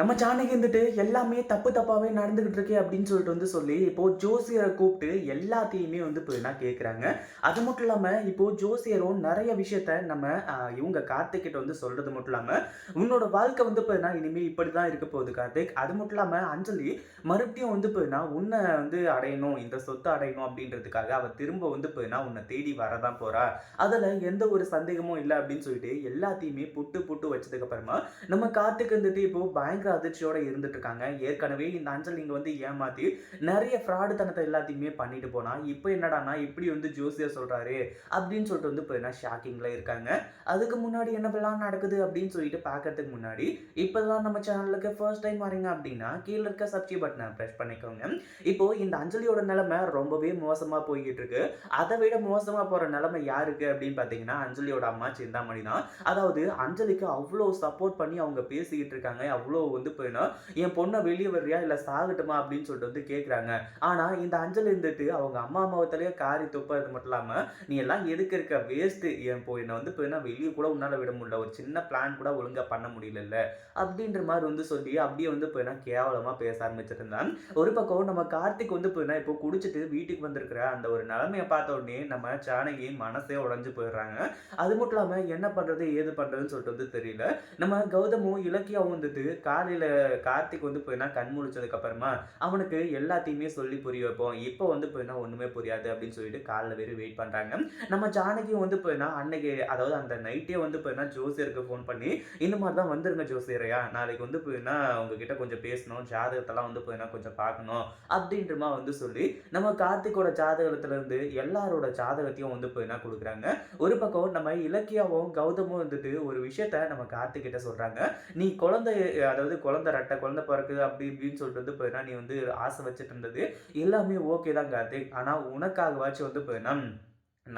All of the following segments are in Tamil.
நம்ம ஜானகி வந்துட்டு எல்லாமே தப்பு தப்பாவே நடந்துகிட்டு இருக்கே அப்படின்னு சொல்லிட்டு வந்து சொல்லி இப்போ ஜோசியரை கூப்பிட்டு எல்லாத்தையுமே வந்து இப்போ கேட்குறாங்க அது மட்டும் இல்லாமல் இப்போ ஜோசியரும் நிறைய விஷயத்த நம்ம இவங்க கார்த்திக்கிட்ட வந்து சொல்றது மட்டும் இல்லாமல் உன்னோட வாழ்க்கை வந்து இப்போ இனிமேல் இப்படி தான் இருக்க போகுது கார்த்திக். அது மட்டும் இல்லாமல் அஞ்சலி மறுபடியும் வந்து இப்போ உன்னை வந்து அடையணும் இந்த சொத்தை அடையணும் அப்படின்றதுக்காக அவ திரும்ப வந்து இப்போ உன்னை தேடி வரதான் போறா. அதில் எந்த ஒரு சந்தேகமும் இல்லை அப்படின்னு சொல்லிட்டு எல்லாத்தையுமே புட்டு புட்டு வச்சதுக்கு அப்புறமா நம்ம கார்த்திக் வந்துட்டு இப்போ பயங்கர அதிர்ச்சியோட இருந்துட்டு இருக்காங்க ஏற்கனவே இந்த அஞ்சல் இங்கே வந்து ஏமாத்தி நிறைய ஃப்ராடு தனத்தை எல்லாத்தையுமே பண்ணிட்டு போனா இப்போ என்னடானா இப்படி வந்து ஜோசியர் சொல்றாரு அப்படின்னு சொல்லிட்டு வந்து இப்போ என்ன ஷாக்கிங்ல இருக்காங்க. அதுக்கு முன்னாடி என்னவெல்லாம் நடக்குது அப்படின்னு சொல்லிட்டு பார்க்கறதுக்கு முன்னாடி இப்போதான் நம்ம சேனலுக்கு ஃபர்ஸ்ட் டைம் வரீங்க அப்படின்னா கீழே இருக்க சப்ஸ்கிரைப் பட்டனை ப்ரெஸ் பண்ணிக்கோங்க. இப்போ இந்த அஞ்சலியோட நிலைமை ரொம்பவே மோசமா போய்கிட்டு இருக்கு அதை விட மோசமா போற நிலைமை யாருக்கு அப்படின்னு பார்த்தீங்கன்னா அஞ்சலியோட அம்மா சிந்தாமணி தான். அதாவது அஞ்சலிக்கு அவ்வளோ சப்போர்ட் பண்ணி அவங்க பேசிக்கிட்டு இருக்காங்க. அவ்வளோ வந்து போயினா என் பொண்ணை வெளியே வர்றியா? இல்லை சாகட்டுமா? அப்படின்னு சொல்லிட்டு வந்து கேட்குறாங்க ஆனால் இந்த அஞ்சல் இருந்துட்டு அவங்க அம்மா அம்மாவத்திலேயே காரி துப்புறது மட்டும் இல்லாமல் நீ எல்லாம் எதுக்கு இருக்க? வேஸ்ட்டு என் போ என்னை வந்து போயினா வெளியே கூட உன்னால் விட முடியல. ஒரு சின்ன பிளான் கூட ஒழுங்காக பண்ண முடியல அப்படின்ற மாதிரி வந்து சொல்லி அப்படியே வந்து போயினா கேவலமாக பேச ஆரம்பிச்சிருந்தான் ஒரு பக்கம் நம்ம கார்த்திக் வந்து போயினா இப்போ குடிச்சிட்டு வீட்டுக்கு வந்திருக்கிற அந்த ஒரு நிலைமையை பார்த்த உடனே நம்ம ஜானகி மனசே உடஞ்சு போயிடுறாங்க. அது மட்டும் இல்லாமல் என்ன பண்ணுறது ஏது பண்ணுறதுன்னு சொல்லிட்டு வந்து தெரியல. நம்ம கௌதமும் இலக்கியாவும் வந்துட்டு காலையில் கார்த்திக் வந்து போயினா கண் முழிச்சதுக்கப்புறமா அவனுக்கு எல்லாத்தையுமே சொல்லி புரிய வைப்போம். இப்போ வந்து போயினா ஒன்றுமே புரியாது அப்படின்னு சொல்லிட்டு காலைல பேர் வெயிட் பண்ணுறாங்க நம்ம ஜானகியும் வந்து போயினா அன்னைக்கு அதாவது அந்த நைட்டே வந்து போயினா ஜோசியருக்கு ஃபோன் பண்ணி இந்த மாதிரி தான் வந்துருங்க ஜோசியரையா நாளைக்கு வந்து போயினா உங்ககிட்ட கொஞ்சம் பேசணும் ஜாதகத்தெல்லாம் வந்து போயினா கொஞ்சம் பார்க்கணும் அப்படின்றமா வந்து சொல்லி நம்ம கார்த்திகோட ஜாதகத்துலேருந்து எல்லாரோட ஜாதகத்தையும் வந்து போயினா கொடுக்குறாங்க. ஒரு பக்கம் நம்ம இலக்கியாவும் கௌதமும் வந்துட்டு ஒரு விஷயத்த நம்ம கார்த்திகிட்ட சொல்கிறாங்க நீ குழந்தை அதாவது குழந்தை ரெட்டை குழந்தை பிறக்குது அப்படி இப்படின்னு சொல்லிட்டு வந்து போயினா நீ வந்து ஆசை வச்சுட்டு இருந்தது எல்லாமே ஓகே தான் கார்த்திக் ஆனா உனக்காகவாச்சும் வந்து போயினா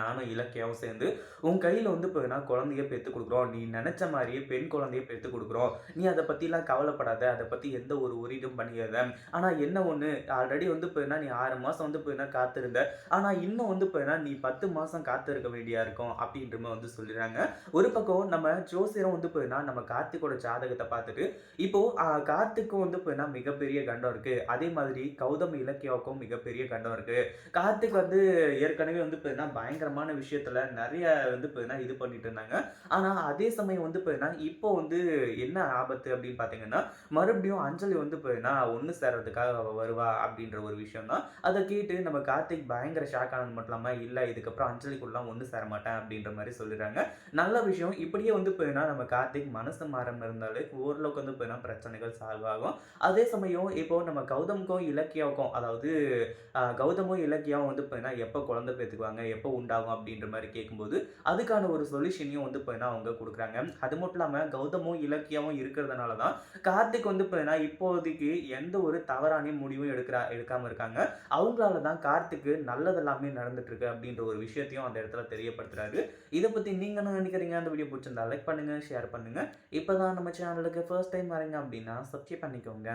நானும் இலக்கியாவும் சேர்ந்து உன் கையில் வந்து போயினா குழந்தைய பெற்று கொடுக்குறோம். நீ நினச்ச மாதிரியே பெண் குழந்தைய பெற்று கொடுக்குறோம். நீ அதை பற்றிலாம் கவலைப்படாத. அதை பற்றி எந்த ஒரு உரிடும் பண்ணிடாத. ஆனால் என்ன ஒன்று ஆல்ரெடி வந்து போயினா நீ ஆறு மாதம் வந்து போயினா காத்திருந்த? ஆனால் இன்னும் வந்து போயினா நீ பத்து மாதம் காத்திருக்க வேண்டியா இருக்கும் அப்படின்ற மாதிரி வந்து சொல்லிடுறாங்க. ஒரு பக்கம் நம்ம ஜோசியரும் வந்து போயினா நம்ம கார்த்திகோட ஜாதகத்தை பார்த்துட்டு இப்போது கார்த்திக்கும் வந்து போயினா மிகப்பெரிய கண்டம் இருக்குது அதே மாதிரி கௌதம் இலக்கியாவுக்கும் மிகப்பெரிய கண்டம் இருக்குது கார்த்திக் வந்து ஏற்கனவே வந்து போயினா பயங்கரமான விஷயத்துல நிறைய வந்து இப்போ இது பண்ணிட்டு இருந்தாங்க. ஆனால் அதே சமயம் வந்து போயினா இப்போ வந்து என்ன ஆபத்து அப்படின்னு பார்த்தீங்கன்னா மறுபடியும் அஞ்சலி வந்து போயினா ஒன்று சேர்றதுக்காக வருவா அப்படின்ற ஒரு விஷயம் தான். அதை கேட்டு நம்ம கார்த்திக் பயங்கர ஷாக் ஆனது மட்டும் இல்லாமல் இல்லை இதுக்கப்புறம் அஞ்சலிக்குள்ளலாம் ஒன்று சேர மாட்டேன் அப்படின்ற மாதிரி சொல்லிடுறாங்க. நல்ல விஷயம். இப்படியே வந்து போயினா நம்ம கார்த்திக் மனசு மாறாமல் இருந்தாலே ஓரளவுக்கு வந்து போயினா பிரச்சனைகள் சால்வ் ஆகும். அதே சமயம் இப்போ நம்ம கௌதமுக்கும் இலக்கியாவுக்கும் அதாவது கௌதமும் இலக்கியாவும் வந்து போயினா எப்போ குழந்தை பேத்துக்குவாங்க எப்போ உண்டாகும் அப்படின்ற மாதிரி கேட்கும்போது அதுக்கான ஒரு சொல்யூஷனையும் வந்து இப்போ அவங்க கொடுக்குறாங்க. அது மட்டும் இல்லாமல் கௌதமும் இலக்கியாவும் இருக்கிறதுனால தான் கார்த்திக் வந்து இப்போ இப்போதைக்கு எந்த ஒரு தவறான முடிவும் எடுக்கிறா எடுக்காமல் இருக்காங்க. அவங்களால தான் கார்த்திக்கு நல்லது எல்லாமே நடந்துட்டு இருக்கு அப்படின்ற ஒரு விஷயத்தையும் அந்த இடத்துல தெரியப்படுத்துறாரு. இதை பற்றி நீங்கள் என்ன நினைக்கிறீங்க? அந்த வீடியோ பிடிச்சிருந்தா லைக் பண்ணுங்கள் ஷேர் பண்ணுங்கள் இப்போ தான் நம்ம சேனலுக்கு ஃபர்ஸ்ட் டைம் வரீங்க அப்படின்னா சப்ஸ்கிரைப் பண்ணிக்கோங்க.